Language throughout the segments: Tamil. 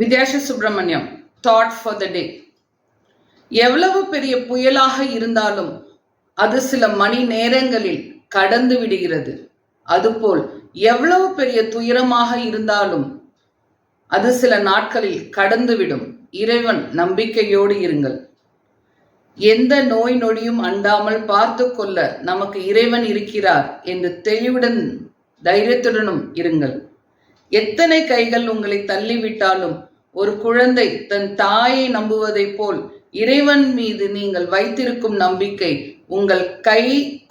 Vidyasha Subramaniam thought for the day எவ்வளவு பெரிய புயலாக இருந்தாலும் அது சில மணி நேரங்களில் கடந்து விடுகிறது. அதுபோல் எவ்வளவு பெரிய துயரமாக இருந்தாலும் அது சில நாட்களில் கடந்துவிடும் இறைவன் நம்பிக்கையோடு இருங்கள். எந்த நோய் நொடியும் அண்டாமல் பார்த்து கொள்ள நமக்கு இறைவன் இருக்கிறார் என்று தெளிவுடன் தைரியத்துடனும் இருங்கள். எத்தனை கைகள் உங்களை தள்ளிவிட்டாலும் ஒரு குழந்தை தன் தாயை நம்புவதைப் போல் இறைவன் மீது நீங்கள் வைத்திருக்கும் நம்பிக்கை உங்கள் கை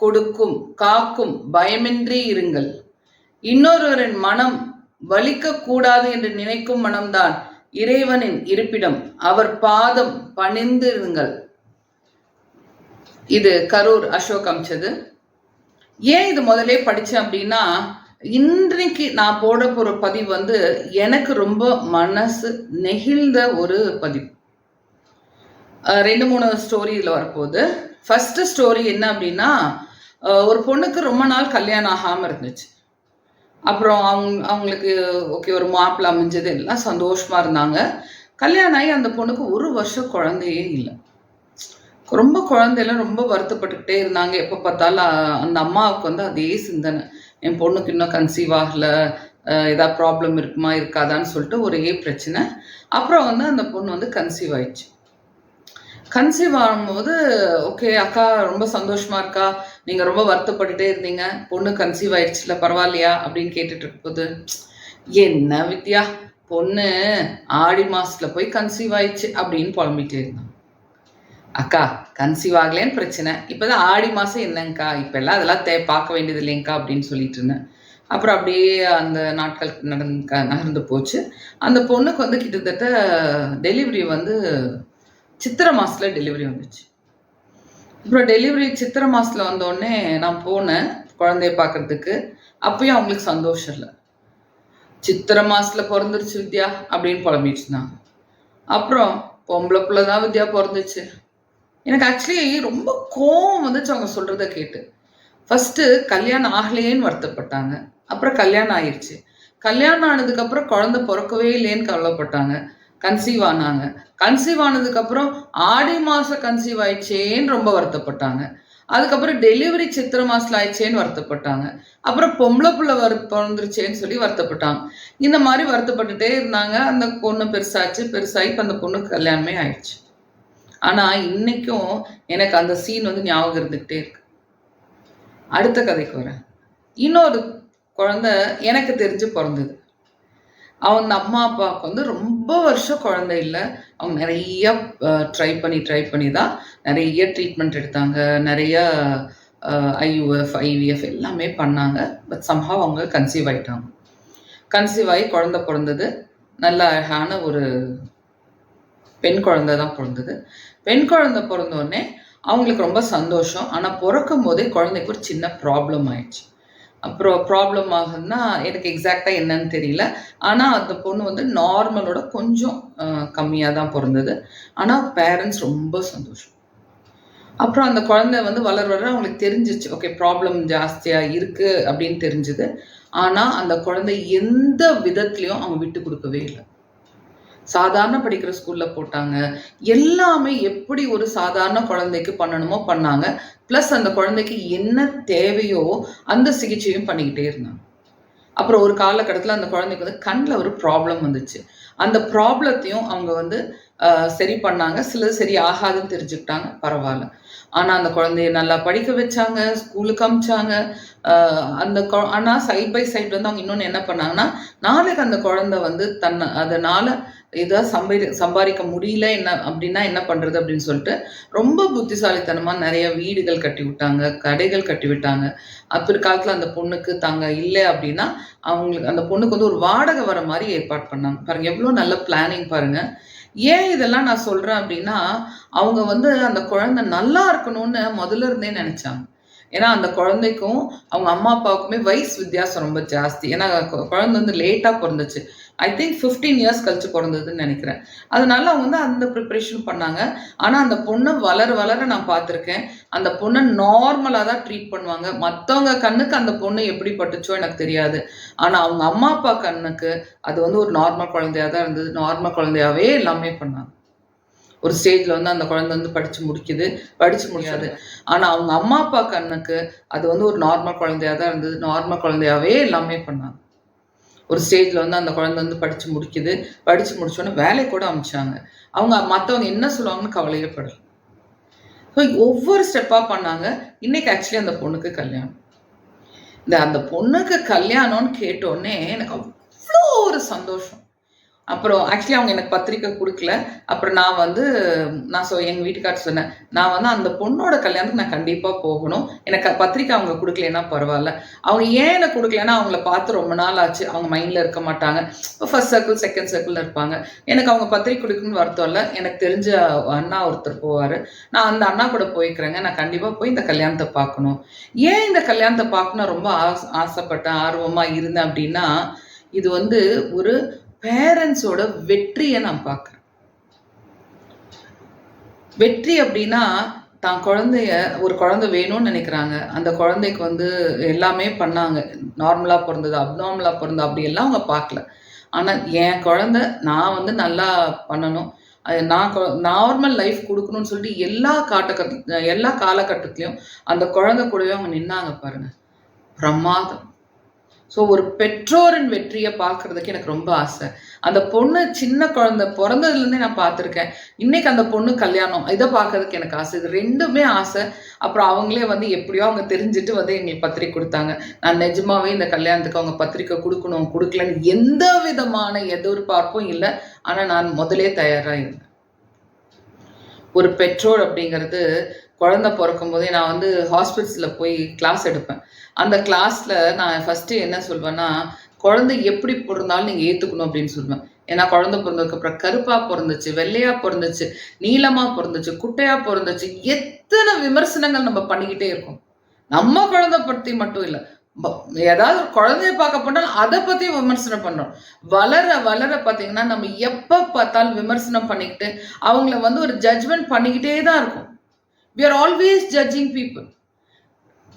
கொடுக்கும் காக்கும் பயமின்றி இருங்கள். இன்னொருவரின் மனம் வலிக்க கூடாது என்று நினைக்கும் மனம்தான் இறைவனின் இருப்பிடம். அவர் பாதம் பணிந்து இருங்கள். இது கரூர் அசோக் அமிச்சது. ஏன் இது முதலே படித்தேன் அப்படின்னா இன்றைக்கு நான் போட போகிற பதிவு வந்து எனக்கு ரொம்ப மனசு நெகிழ்ந்த ஒரு பதிவு. ரெண்டு மூணு ஸ்டோரி இதில் வரப்போகுது. ஃபஸ்ட்டு ஸ்டோரி என்ன அப்படின்னா ஒரு பொண்ணுக்கு ரொம்ப நாள் கல்யாணம் ஆகாமல் இருந்துச்சு. அப்புறம் அவங்க அவங்களுக்கு ஓகே ஒரு மாப்பிள்ள அமைஞ்சது எல்லாம் சந்தோஷமாக இருந்தாங்க. கல்யாணம் ஆகி அந்த பொண்ணுக்கு ஒரு வருஷம் குழந்தையே இல்லை. ரொம்ப குழந்தையெல்லாம் ரொம்ப வருத்தப்பட்டுக்கிட்டே இருந்தாங்க. எப்போ பார்த்தாலும் அந்த அம்மாவுக்கு வந்து அதே சிந்தனை. என் பொண்ணுக்கு இன்னும் கன்சீவ் ஆகலை ஏதாவது ப்ராப்ளம் இருக்குமா இருக்காதான்னு சொல்லிட்டு ஒரே பிரச்சனை. அப்புறம் வந்து அந்த பொண்ணு வந்து கன்சீவ் ஆயிடுச்சு. கன்சீவ் ஆகும்போது ஓகே அக்கா ரொம்ப சந்தோஷமா இருக்கா? நீங்க ரொம்ப வருத்தப்பட்டுட்டே இருந்தீங்க. பொண்ணு கன்சீவ் ஆயிடுச்சுல பரவாயில்லையா? அப்படின்னு கேட்டுட்டு இருக்கும்போது என்ன வித்யா? பொண்ணு ஆடி மாசத்துல போய் கன்சீவ் ஆயிடுச்சு அப்படின்னு புலம்பிட்டே இருந்தான் அக்கா கன்சீவ் ஆகலேன்னு பிரச்சனை. இப்போதான் ஆடி மாதம் என்னங்கக்கா இப்போ எல்லாம் அதெல்லாம் தே பார்க்க வேண்டியது இல்லைங்கக்கா அப்படின்னு சொல்லிட்டு இருந்தேன். அப்புறம் அப்படியே அந்த நாட்கள் நடந்து நகர்ந்து போச்சு. அந்த பொண்ணுக்கு வந்து கிட்டத்தட்ட டெலிவரி வந்து சித்திரை மாசத்துல டெலிவரி வந்துச்சு. அப்புறம் டெலிவரி சித்திரை மாசத்துல வந்தோடனே நான் போனேன் குழந்தைய பார்க்கறதுக்கு. அப்பயும் அவங்களுக்கு சந்தோஷம் இல்லை. சித்திரை மாசத்துல பிறந்துருச்சு வித்யா அப்படின்னு புலம்பிட்டு இருந்தாங்க. அப்புறம் பொம்பளை பிள்ளை தான் வித்யா பிறந்துச்சு. எனக்கு ஆக்சுவலி ரொம்ப கோவம் வந்துச்சு அவங்க சொல்றத கேட்டு. ஃபர்ஸ்ட் கல்யாணம் ஆகலையேன்னு வருத்தப்பட்டாங்க. அப்புறம் கல்யாணம் ஆயிடுச்சு கல்யாணம் ஆனதுக்கு அப்புறம் குழந்தை பிறக்கவே இல்லையேன்னு கவலைப்பட்டாங்க. கன்சீவ் ஆனாங்க. கன்சீவ் ஆனதுக்கு அப்புறம் ஆடி மாசம் கன்சீவ் ஆயிடுச்சேன்னு ரொம்ப வருத்தப்பட்டாங்க. அதுக்கப்புறம் டெலிவரி சித்திரை மாசத்துல ஆயிடுச்சேன்னு வருத்தப்பட்டாங்க. அப்புறம் பொம்பளை பிள்ளை வரு பிறந்துருச்சேன்னு சொல்லி வருத்தப்பட்டாங்க. இந்த மாதிரி வருத்தப்பட்டுட்டே இருந்தாங்க. அந்த பொண்ணு பெருசாச்சு. பெருசாகி இப்போ அந்த பொண்ணுக்கு கல்யாணமே ஆயிடுச்சு. ஆனா இன்னைக்கும் எனக்கு அந்த சீன் வந்து ஞாபகம் இருந்துகிட்டே இருக்கு. அடுத்த கதைக்கு வரேன். இன்னொரு குழந்தை எனக்கு தெரிஞ்சு பிறந்தது. அவங்க அம்மா அப்பாவுக்கு வந்து ரொம்ப வருஷம் குழந்தை இல்லை. அவங்க நிறைய ட்ரை பண்ணி ட்ரை பண்ணி தான் நிறைய ட்ரீட்மெண்ட் எடுத்தாங்க. நிறைய ஐயுஎஃப் ஐவிஎஃப் எல்லாமே பண்ணாங்க. பட் சம்ஹாவ் அவங்க கன்சீவ் ஆயிட்டாங்க. கன்சீவ் ஆகி குழந்தை பிறந்தது. நல்ல அழகான ஒரு பெண் குழந்தை தான் பிறந்தது. பெண் குழந்தை பிறந்தோடனே அவங்களுக்கு ரொம்ப சந்தோஷம். ஆனால் பிறக்கும் போதே குழந்தைக்கு ஒரு சின்ன ப்ராப்ளம் ஆயிடுச்சு. அப்புறம் ப்ராப்ளம் ஆகுதுன்னா எனக்கு எக்ஸாக்டாக என்னன்னு தெரியல. ஆனால் அந்த பொண்ணு வந்து நார்மலோட கொஞ்சம் கம்மியாக தான் பிறந்தது. ஆனால் பேரண்ட்ஸ் ரொம்ப சந்தோஷம். அப்புறம் அந்த குழந்தை வந்து வளர வளர அவங்களுக்கு தெரிஞ்சிச்சு. ஓகே ப்ராப்ளம் ஜாஸ்தியாக இருக்குது அப்படின்னு தெரிஞ்சுது. ஆனால் அந்த குழந்தை எந்த விதத்துலையும் அவங்க விட்டு கொடுக்கவே இல்லை. சாதாரண படிக்கிற ஸ்கூல்ல போட்டாங்க. எல்லாமே எப்படி ஒரு சாதாரண குழந்தைக்கு பண்ணணுமோ பண்ணாங்க. ப்ளஸ் அந்த குழந்தைக்கு என்ன தேவையோ அந்த சிகிச்சையும் பண்ணிக்கிட்டே இருந்தாங்க. அப்புறம் ஒரு காலகட்டத்தில் அந்த குழந்தைக்கு வந்து கண்ணில் ஒரு ப்ராப்ளம் வந்துச்சு. அந்த ப்ராப்ளத்தையும் அவங்க வந்து சரி பண்ணாங்க. சிலது சரி ஆகாதுன்னு தெரிஞ்சுக்கிட்டாங்க. பரவாயில்ல. ஆனால் அந்த குழந்தைய நல்லா படிக்க வச்சாங்க. ஸ்கூலுக்கு அமிச்சாங்க. அந்த கொ- சைட் பை சைடு வந்து அவங்க இன்னொன்று என்ன பண்ணாங்கன்னா நாளைக்கு அந்த குழந்தை வந்து தன்னை அதனால ஏதாவது சம்பாதி சம்பாதிக்க முடியல என்ன அப்படின்னா என்ன பண்ணுறது அப்படின்னு சொல்லிட்டு ரொம்ப புத்திசாலித்தனமாக நிறைய வீடுகள் கட்டி விட்டாங்க கடைகள் கட்டி விட்டாங்க பிற்காலத்துல அந்த பொண்ணுக்கு தாங்க இல்லை அப்படின்னா அவங்களுக்கு அந்த பொண்ணுக்கு வந்து ஒரு வாடகை வர மாதிரி ஏற்பாடு பண்ணாங்க. பாருங்கள் எவ்வளோ நல்ல பிளானிங் பாருங்க. ஏன் இதெல்லாம் நான் சொல்கிறேன் அப்படின்னா அவங்க வந்து அந்த குழந்தை நல்லா இருக்கணும்னு முதல்ல இருந்தே நினச்சாங்க. ஏன்னா அந்த குழந்தைக்கும் அவங்க அம்மா அப்பாவுக்குமே வயசு வித்தியாசம் ரொம்ப ஜாஸ்தி. ஏன்னா குழந்தை வந்து லேட்டாக பிறந்துச்சு. ஐ திங்க் ஃபிஃப்டீன் இயர்ஸ் கழிச்சு பிறந்ததுன்னு நினைக்கிறேன். அதனால அவங்க வந்து அந்த ப்ரிப்பரேஷன் பண்ணாங்க. ஆனால் அந்த பொண்ணை வளர வளர நான் பார்த்துருக்கேன். அந்த பொண்ணை நார்மலாக தான் ட்ரீட் பண்ணுவாங்க. மற்றவங்க கண்ணுக்கு அந்த பொண்ணு எப்படி பட்டுச்சோ எனக்கு தெரியாது. ஆனால் அவங்க அம்மா அப்பா கண்ணுக்கு அது வந்து ஒரு நார்மல் குழந்தையா தான் இருந்தது. நார்மல் குழந்தையாவே எல்லாமே பண்ணாங்க. ஒரு ஸ்டேஜில் வந்து அந்த குழந்தை வந்து படித்து முடிக்குது. படித்து முடியாது. ஆனால் அவங்க அம்மா அப்பா கண்ணுக்கு அது வந்து ஒரு நார்மல் குழந்தையா தான் இருந்தது. நார்மல் குழந்தையாவே எல்லாமே பண்ணாங்க. ஒரு ஸ்டேஜில் வந்து அந்த குழந்தை வந்து படித்து முடிக்குது. படித்து முடிச்சோன்னே வேலைக்கு கூட அமிச்சாங்க அவங்க மற்றவங்க என்ன சொல்லுவாங்கன்னு கவலையே படல. ஸோ ஒவ்வொரு ஸ்டெப்பாக பண்ணாங்க. இன்னைக்கு ஆக்சுவலி அந்த பொண்ணுக்கு கல்யாணம். இந்த அந்த பொண்ணுக்கு கல்யாணம்னு கேட்டோடனே எனக்கு அவ்வளோ ஒரு சந்தோஷம். அப்புறம் ஆக்சுவலி அவங்க எனக்கு பத்திரிக்கை கொடுக்கல. அப்புறம் நான் வந்து நான் சொ எங்கள் வீட்டுக்காரர் சொன்னேன் நான் வந்து அந்த பொண்ணோட கல்யாணத்துக்கு நான் கண்டிப்பாக போகணும். எனக்கு பத்திரிக்கை அவங்க கொடுக்கலன்னா பரவாயில்ல. அவங்க ஏன் எனக்கு கொடுக்கலன்னா அவங்கள பார்த்து ரொம்ப நாள் ஆச்சு. அவங்க மைண்டில் இருக்க மாட்டாங்க. இப்போ ஃபர்ஸ்ட் சர்க்கிள் செகண்ட் சர்க்கிளில் இருப்பாங்க. எனக்கு அவங்க பத்திரிக்கை கொடுக்கணும்னு வருத்தம் இல்லை. எனக்கு தெரிஞ்ச அண்ணா ஒருத்தர் போவார். நான் அந்த அண்ணா கூட போய்க்கிறேங்க. நான் கண்டிப்பாக போய் இந்த கல்யாணத்தை பார்க்கணும். ஏன் இந்த கல்யாணத்தை பார்க்கணும்? ரொம்ப ஆசைப்பட்டேன் ஆர்வமாக இருந்தேன் அப்படின்னா இது வந்து ஒரு பேரண்ட்ஸோட வெற்றியை நான் பார்க்குறேன். வெற்றி அப்படின்னா தான் குழந்தைய ஒரு குழந்தை வேணும்னு நினைக்கிறாங்க. அந்த குழந்தைக்கு வந்து எல்லாமே பண்ணாங்க. நார்மலாக பிறந்தது அப்நார்மலாக பிறந்தது அப்படி எல்லாம் அவங்க பார்க்கல. ஆனால் என் குழந்தை நான் வந்து நல்லா பண்ணணும். அது நான் நார்மல் லைஃப் கொடுக்கணும்னு சொல்லிட்டு எல்லா காட்டக்கட்ட எல்லா காலகட்டத்திலையும் அந்த குழந்தை கூடவே அவங்க நின்னாங்க பாருங்க. பிரமாதம் ஸோ ஒரு பெற்றோரின் வெற்றியை பார்க்கறதுக்கு எனக்கு ரொம்ப ஆசை. அந்த பொண்ணு சின்ன குழந்தை பிறந்ததுலேருந்தே நான் பார்த்துருக்கேன். இன்னைக்கு அந்த பொண்ணு கல்யாணம் இதை பார்க்கறதுக்கு எனக்கு ஆசை. இது ரெண்டுமே ஆசை. அப்புறம் அவங்களே வந்து எப்படியோ அவங்க தெரிஞ்சுட்டு வந்து எங்களுக்கு பத்திரிக்கை கொடுத்தாங்க. நான் நிஜமாவே இந்த கல்யாணத்துக்கு அவங்க பத்திரிக்கை கொடுக்கணும் கொடுக்கலன்னு எந்த விதமான எதிர்பார்ப்பும் இல்லை. ஆனால் நான் முதலே தயாராக இருந்தேன். ஒரு பெற்றோர் அப்படிங்கிறது குழந்தை பிறக்கும் போதே நான் வந்து ஹாஸ்பிட்டல்ஸில் போய் கிளாஸ் எடுப்பேன். அந்த கிளாஸில் நான் ஃபஸ்ட்டு என்ன சொல்வேன்னா குழந்தை எப்படி பிறந்தாலும் நீங்கள் ஏற்றுக்கணும் அப்படின்னு சொல்லுவேன் ஏன்னா குழந்தை பிறந்ததுக்கப்புறம் கருப்பாக பிறந்துச்சு வெள்ளையாக பிறந்துச்சு நீளமாக பிறந்துச்சு குட்டையாக பிறந்துச்சு எத்தனை விமர்சனங்கள் நம்ம பண்ணிக்கிட்டே இருக்கோம். நம்ம குழந்தை பற்றி மட்டும் இல்லை. ஏதாவது ஒரு குழந்தைய பார்க்க போனாலும் அதை பத்தி விமர்சனம் பண்றோம். வளர வளர பார்த்தீங்கன்னா நம்ம எப்ப பார்த்தாலும் விமர்சனம் பண்ணிக்கிட்டு அவங்கள வந்து ஒரு ஜட்ஜ்மெண்ட் பண்ணிக்கிட்டே தான் இருக்கும். We are always judging people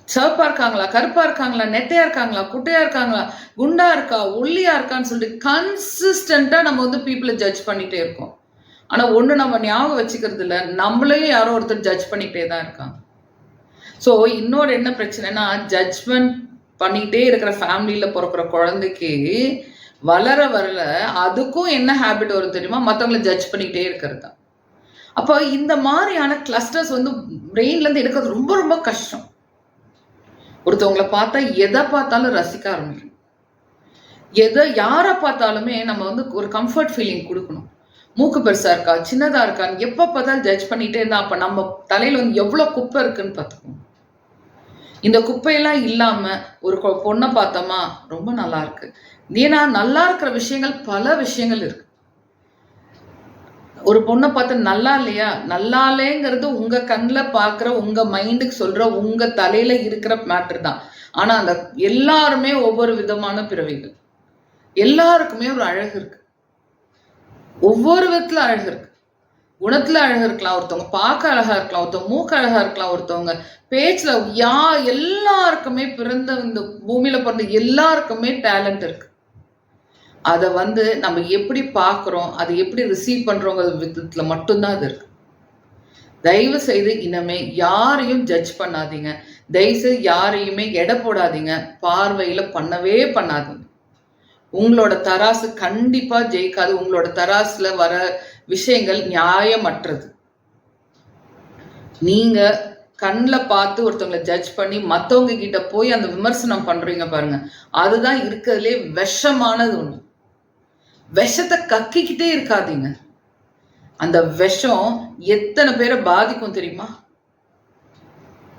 சிவப்பா இருக்காங்களா? கருப்பா இருக்காங்களா? நெட்டையா இருக்காங்களா? குட்டையா இருக்காங்களா? குண்டா இருக்கா? ஒல்லியா இருக்கான்னு சொல்லிட்டு கன்சிஸ்டண்டா நம்ம வந்து பீப்புளை ஜட்ஜ் பண்ணிட்டே இருக்கோம். ஆனா ஒண்ணு நம்ம ஞாபகம் வச்சுக்கிறது இல்லை. நம்மளையும் யாரோ ஒருத்தர் ஜட்ஜ் பண்ணிக்கிட்டே தான் இருக்காங்க. ஸோ இன்னொரு என்ன பிரச்சனைனா ஜட்ஜ்மெண்ட் பண்ணிக்கிட்டே இருக்கிற ஃபேமிலியில் பிறக்கிற குழந்தைக்கு வளர வரல அதுக்கும் என்ன ஹேபிட் வரும் தெரியுமா? மற்றவங்களை ஜட்ஜ் பண்ணிக்கிட்டே இருக்கிறது தான். அப்போ இந்த மாதிரியான கிளஸ்டர்ஸ் வந்து பிரெயின்லேருந்து எடுக்கிறது ரொம்ப ரொம்ப கஷ்டம். ஒருத்தவங்களை பார்த்தா எதை பார்த்தாலும் ரசிக்க ஆரம்பிக்கும் எதை யாரை பார்த்தாலுமே நம்ம வந்து ஒரு கம்ஃபர்ட் ஃபீலிங் கொடுக்கணும். மூக்கு பெருசா இருக்கா சின்னதா இருக்கான்னு எப்போ பார்த்தாலும் ஜட்ஜ் பண்ணிட்டே இருந்தா அப்போ நம்ம தலையில வந்து எவ்வளோ குப்பை இருக்குன்னு பார்த்துக்கணும் இந்த குப்பையெல்லாம் இல்லாம ஒரு பொண்ணை பார்த்தோமா ரொம்ப நல்லா இருக்கு. ஏன்னா நல்லா இருக்கிற விஷயங்கள் பல விஷயங்கள் இருக்கு. ஒரு பொண்ணை பார்த்து நல்லா இல்லையா? நல்லாலேங்கிறது உங்க கண்ணில் பார்க்குற உங்க மைண்டுக்கு சொல்ற உங்க தலையில இருக்கிற மேட்ரு தான். ஆனா அந்த எல்லாருமே ஒவ்வொரு விதமான பிறவிகள். எல்லாருக்குமே ஒரு அழகு இருக்கு. ஒவ்வொரு விதத்துல அழகு இருக்கு. குணத்துல அழகா இருக்கலாம் ஒருத்தவங்க பார்க்க அழகா இருக்கலாம் ஒருத்தவங்க மூக்க அழகா இருக்கலாம் ஒருத்தவங்க பேச்சுல யா எல்லாருக்குமே பிறந்த இந்த பூமியில பிறந்த எல்லாருக்குமே டேலண்ட் இருக்கு. அதை வந்து நம்ம எப்படி பார்க்குறோம் அதை எப்படி ரிசீவ் பண்ணுறோங்கிற விதத்தில் மட்டும்தான் அது இருக்கு. தயவு செய்து இனிமே யாரையும் ஜட்ஜ் பண்ணாதீங்க. தயவுசெய்து யாரையுமே எடை போடாதீங்க. பார்வையில் பண்ணவே பண்ணாதீங்க. உங்களோட தராசு கண்டிப்பாக ஜெயிக்காது. உங்களோட தராசில் வர விஷயங்கள் நியாயமற்றது. நீங்கள் கண்ணில் பார்த்து ஒருத்தவங்களை ஜட்ஜ் பண்ணி மற்றவங்க கிட்ட போய் அந்த விமர்சனம் பண்ணுறீங்க பாருங்க. அதுதான் இருக்கிறதுலே விஷமானது ஒன்று விஷத்தை கக்கிக்கிட்டே இருக்காதீங்க. அந்த விஷம் எத்தனை பேரை பாதிக்கும் தெரியுமா?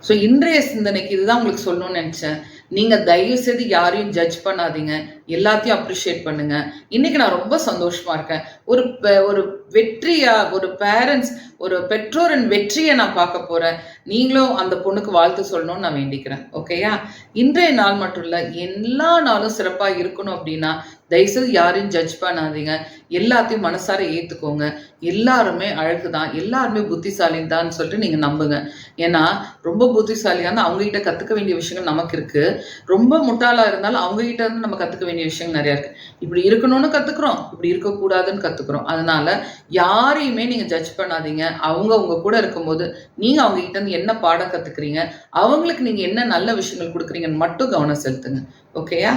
ஸோ இன்றைய சிந்தனைக்கு இதுதான் உங்களுக்கு சொல்லணும்னு நினச்சேன். நீங்கள் தயவு செய்து யாரையும் ஜட்ஜ் பண்ணாதீங்க. எல்லாத்தையும் அப்ரிஷியேட் பண்ணுங்க. இன்னைக்கு நான் ரொம்ப சந்தோஷமா இருக்கேன். ஒரு ஒரு வெற்றியா ஒரு பேரண்ட்ஸ் ஒரு பெற்றோரின் வெற்றியை நான் பார்க்க போறேன். நீங்களும் அந்த பொண்ணுக்கு வாழ்த்து சொல்லணும்னு நான் வேண்டிக்கிறேன். ஓகேயா இன்றைய நாள் மட்டும் இல்ல எல்லா நாளும் சிறப்பா இருக்கணும் அப்படின்னா தயவுசெய்து யாரையும் ஜட்ஜ் பண்ணாதீங்க. எல்லாத்தையும் மனசார ஏத்துக்கோங்க. எல்லாருமே அழகுதான் எல்லாருமே புத்திசாலின்னு தான் சொல்லிட்டு நீங்க நம்புங்க. ஏன்னா ரொம்ப புத்திசாலியா இருந்தால் அவங்க கிட்ட கத்துக்க வேண்டிய விஷயங்கள் நமக்கு இருக்கு. ரொம்ப முட்டாளா இருந்தாலும் அவங்க கிட்ட இருந்து நம்ம கத்துக்க வேண்டிய விஷயங்கள் நிறைய இருக்கு. இப்படி இருக்கணும்னு கத்துக்கிறோம் இப்படி இருக்கக்கூடாதுன்னு கத்துக்கிறோம். அதனால யாரையுமே நீங்க ஜட்ஜ் பண்ணாதீங்க. அவங்க உங்க கூட இருக்கும்போது நீங்க அவங்க கிட்ட இருந்து என்ன பாடம் கத்துக்கிறீங்க அவங்களுக்கு நீங்க என்ன நல்ல விஷயங்கள் கொடுக்குறீங்கன்னு மட்டும் கவனம் செலுத்துங்க. ஓகேயா